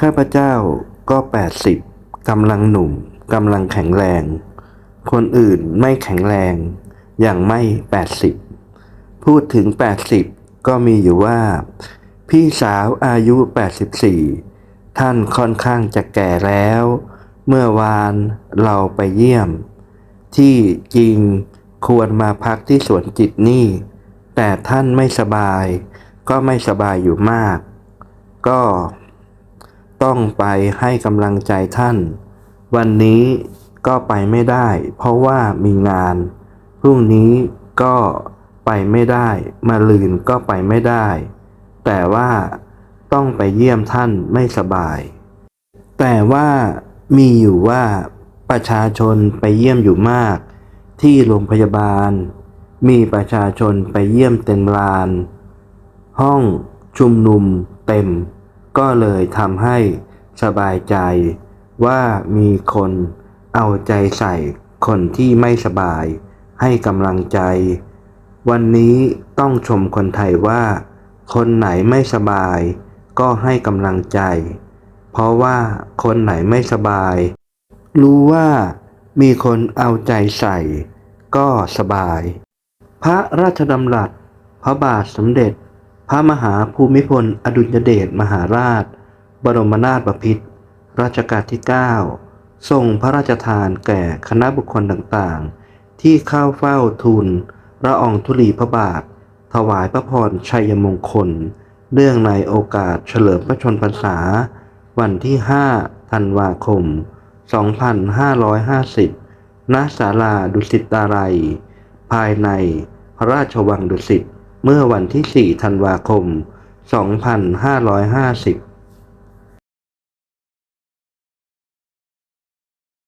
ข้าพเจ้าก็แปดสิบกำลังหนุ่มกำลังแข็งแรง คนอื่นไม่แข็งแรง อย่างไม่แปดสิบพูดถึงแปดสิบก็มีอยู่ว่า พี่สาวอายุ84ท่านค่อนข้างจะแก่แล้ว เมื่อวานเราไปเยี่ยม ที่จริงควรมาพักที่สวนจิตนี่ แต่ท่านไม่สบาย ก็ไม่สบายอยู่มาก ก็ ต้องไปให้กำลังใจท่าน วันนี้ก็ไปไม่ได้ เพราะว่ามีงาน พรุ่งนี้ก็ไปไม่ได้ มาลืนก็ไปไม่ได้ แต่ว่าต้องไปเยี่ยมท่านไม่สบาย แต่ว่ามีอยู่ว่าประชาชนไปเยี่ยมอยู่มาก ที่โรงพยาบาล มีประชาชนไปเยี่ยมเต็มลาน ห้องชุมนุมเต็ม ก็เลยทำให้สบายใจว่ามีคนเอาใจใส่คนที่ไม่สบาย ให้กำลังใจ วันนี้ต้องชมคนไทยว่า คนไหนไม่สบาย ก็ให้กำลังใจ เพราะว่าคนไหนไม่สบาย รู้ว่ามีคนเอาใจใส่ ก็สบาย พระราชดำรัส พระบาทสมเด็จ พระมหาภูมิพล อดุลยเดชมหาราช บรมนาถบพิตรรัชกาลที่ 9 ทรงพระราชทานแก่คณะบุคคลต่างๆ ที่เข้าเฝ้าทูลละอองธุลีพระบาท ถวายพระพรชัยมงคล เนื่องในโอกาสเฉลิมพระชนพรรษา วันที่ 5 ธันวาคม 2550 ณ ศาลาดุสิตาลัย ภายในพระราชวังดุสิต เมื่อวันที่ 4 ธันวาคม 2550